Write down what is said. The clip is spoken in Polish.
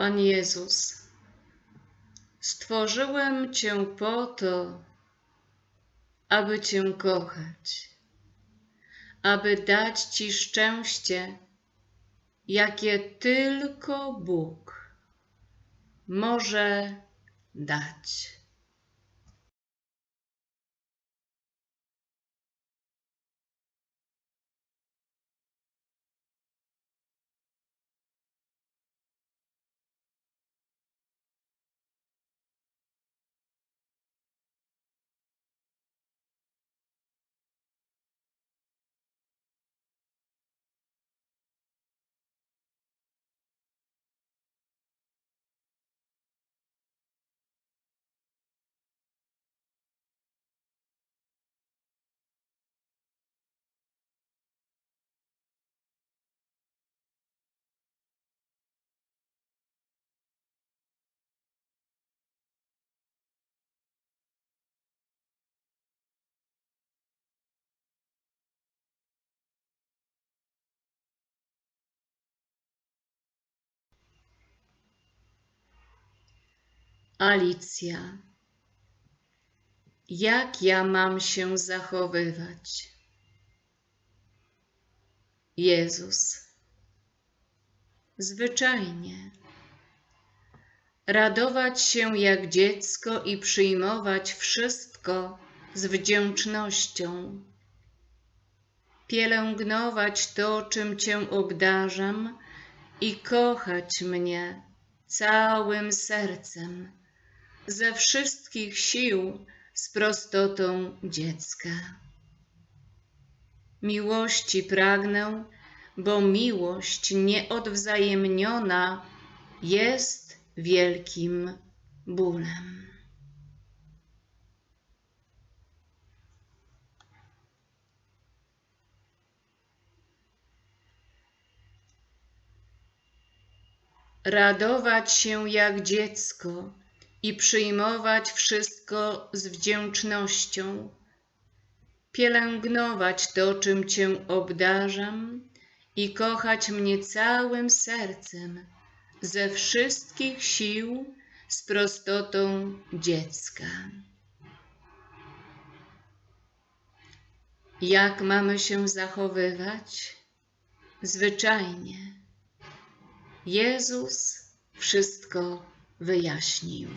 Pan Jezus, stworzyłem Cię po to, aby Cię kochać, aby dać Ci szczęście, jakie tylko Bóg może dać. Alicja. Jak ja mam się zachowywać? Jezus. Zwyczajnie. Radować się jak dziecko i przyjmować wszystko z wdzięcznością. Pielęgnować to, czym Cię obdarzam i kochać mnie całym sercem ze wszystkich sił z prostotą dziecka. Miłości pragnę, bo miłość nieodwzajemniona jest wielkim bólem. Radować się jak dziecko i przyjmować wszystko z wdzięcznością, pielęgnować to, czym Cię obdarzam i kochać mnie całym sercem, ze wszystkich sił, z prostotą dziecka. Jak mamy się zachowywać? Zwyczajnie. Jezus wszystko wyjaśnił.